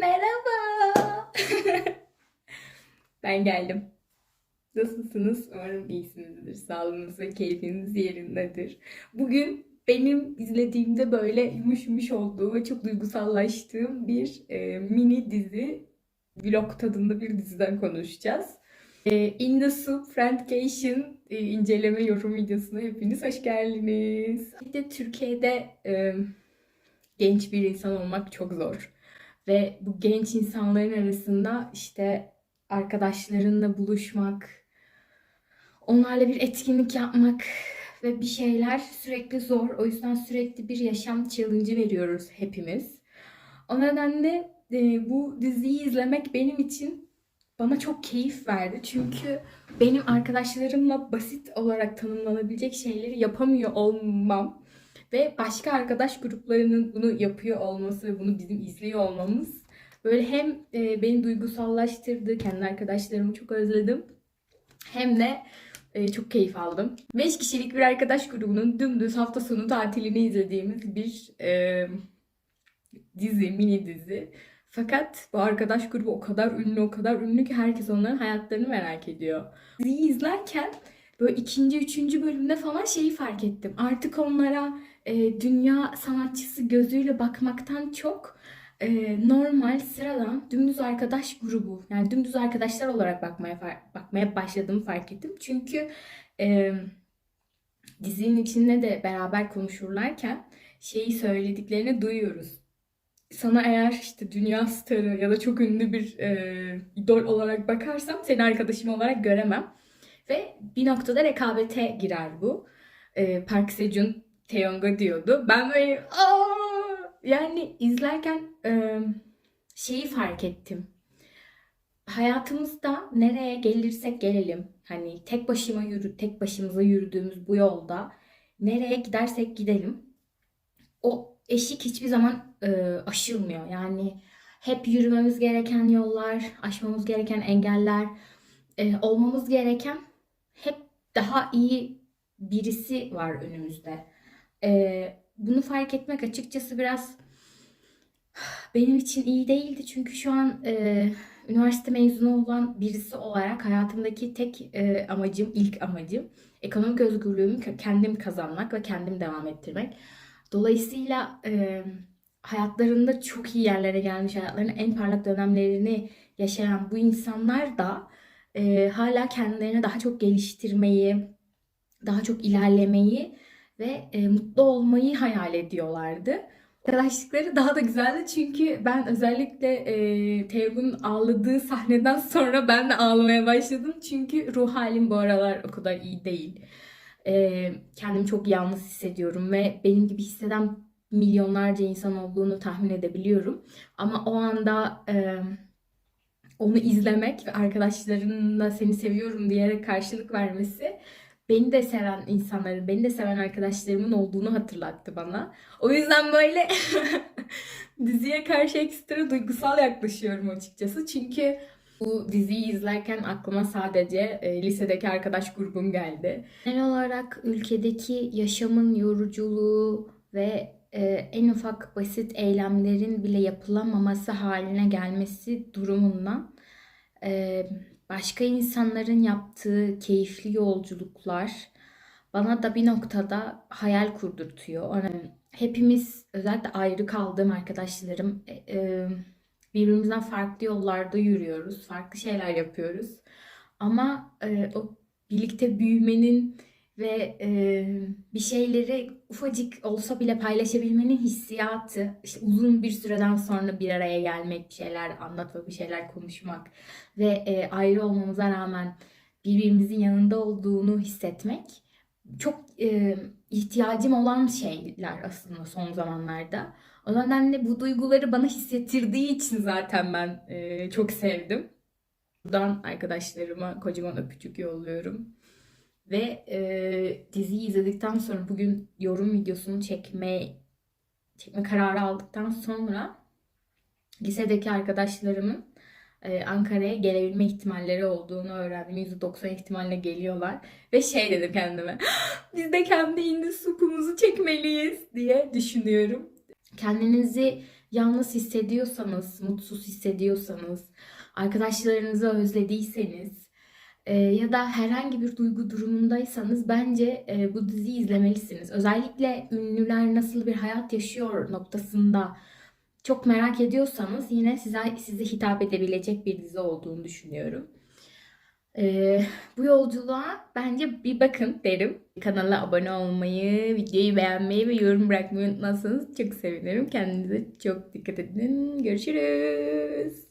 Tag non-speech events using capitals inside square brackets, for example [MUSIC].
Merhaba. [LAUGHS] ben geldim. Nasılsınız? Umarım iyisinizdir. Sağlığınız ve keyfiniz yerindedir. Bugün benim izlediğimde böyle yumuş yumuş olduğu ve çok duygusallaştığım bir e, mini dizi, vlog tadında bir diziden konuşacağız. E, In the Soup Friendcation e, inceleme yorum videosuna hepiniz hoş geldiniz. Bir de Türkiye'de e, genç bir insan olmak çok zor. Ve bu genç insanların arasında işte arkadaşlarınla buluşmak, onlarla bir etkinlik yapmak ve bir şeyler sürekli zor. O yüzden sürekli bir yaşam challenge veriyoruz hepimiz. O nedenle e, bu diziyi izlemek benim için bana çok keyif verdi. Çünkü benim arkadaşlarımla basit olarak tanımlanabilecek şeyleri yapamıyor olmam ve başka arkadaş gruplarının bunu yapıyor olması ve bunu bizim izliyor olmamız böyle hem e, beni duygusallaştırdı, kendi arkadaşlarımı çok özledim. Hem de e, çok keyif aldım. 5 kişilik bir arkadaş grubunun dümdüz hafta sonu tatilini izlediğimiz bir e, dizi, mini dizi. Fakat bu arkadaş grubu o kadar ünlü, o kadar ünlü ki herkes onların hayatlarını merak ediyor. Diziyi izlerken böyle ikinci, üçüncü bölümde falan şeyi fark ettim. Artık onlara e, dünya sanatçısı gözüyle bakmaktan çok e, normal, sıradan, dümdüz arkadaş grubu, yani dümdüz arkadaşlar olarak bakmaya bakmaya başladığımı fark ettim. Çünkü e, dizinin içinde de beraber konuşurlarken şeyi söylediklerini duyuyoruz. Sana eğer işte dünya starı ya da çok ünlü bir e, idol olarak bakarsam seni arkadaşım olarak göremem. Ve bir noktada rekabete girer bu. E, Park Sejun Taeyong'a diyordu. Ben böyle aa yani izlerken e, şeyi fark ettim. Hayatımızda nereye gelirsek gelelim hani tek başıma yürü tek başımıza yürüdüğümüz bu yolda nereye gidersek gidelim o eşik hiçbir zaman e, aşılmıyor. Yani hep yürümemiz gereken yollar, aşmamız gereken engeller, e, olmamız gereken hep daha iyi birisi var önümüzde. E, bunu fark etmek açıkçası biraz [SIGHS] benim için iyi değildi. Çünkü şu an e, üniversite mezunu olan birisi olarak hayatımdaki tek e, amacım, ilk amacım ekonomik özgürlüğümü kendim kazanmak ve kendim devam ettirmek. Dolayısıyla e, hayatlarında çok iyi yerlere gelmiş, hayatlarının en parlak dönemlerini yaşayan bu insanlar da e, hala kendilerini daha çok geliştirmeyi, daha çok ilerlemeyi ve e, mutlu olmayı hayal ediyorlardı. Arkadaşlıkları daha da güzeldi çünkü ben özellikle e, Teogun'un ağladığı sahneden sonra ben de ağlamaya başladım. Çünkü ruh halim bu aralar o kadar iyi değil. E, kendimi çok yalnız hissediyorum ve benim gibi hisseden milyonlarca insan olduğunu tahmin edebiliyorum. Ama o anda e, onu izlemek ve arkadaşlarınla seni seviyorum diyerek karşılık vermesi beni de seven insanların, beni de seven arkadaşlarımın olduğunu hatırlattı bana. O yüzden böyle [LAUGHS] diziye karşı ekstra duygusal yaklaşıyorum açıkçası. Çünkü bu diziyi izlerken aklıma sadece e, lisedeki arkadaş grubum geldi. Genel olarak ülkedeki yaşamın yoruculuğu ve e, en ufak basit eylemlerin bile yapılamaması haline gelmesi durumundan e, başka insanların yaptığı keyifli yolculuklar bana da bir noktada hayal kurdurtuyor. Yani hepimiz özellikle ayrı kaldığım arkadaşlarım e, e, birbirimizden farklı yollarda yürüyoruz, farklı şeyler yapıyoruz. Ama e, o birlikte büyümenin ve e, bir şeyleri ufacık olsa bile paylaşabilmenin hissiyatı, işte uzun bir süreden sonra bir araya gelmek, bir şeyler anlatmak, bir şeyler konuşmak ve e, ayrı olmamıza rağmen birbirimizin yanında olduğunu hissetmek çok e, ihtiyacım olan şeyler aslında son zamanlarda. O nedenle bu duyguları bana hissettirdiği için zaten ben e, çok sevdim. Buradan arkadaşlarıma kocaman öpücük yolluyorum. Ve e, diziyi izledikten sonra bugün yorum videosunu çekme çekme kararı aldıktan sonra lisedeki arkadaşlarımın e, Ankara'ya gelebilme ihtimalleri olduğunu öğrendim. %90 ihtimalle geliyorlar. Ve şey dedim kendime. Biz de kendi indi supumuzu çekmeliyiz diye düşünüyorum. Kendinizi yalnız hissediyorsanız, mutsuz hissediyorsanız, arkadaşlarınızı özlediyseniz ya da herhangi bir duygu durumundaysanız bence e, bu diziyi izlemelisiniz. Özellikle ünlüler nasıl bir hayat yaşıyor noktasında çok merak ediyorsanız yine size size hitap edebilecek bir dizi olduğunu düşünüyorum. Ee, bu yolculuğa bence bir bakın derim. Kanala abone olmayı, videoyu beğenmeyi ve yorum bırakmayı unutmazsanız çok sevinirim. Kendinize çok dikkat edin. Görüşürüz.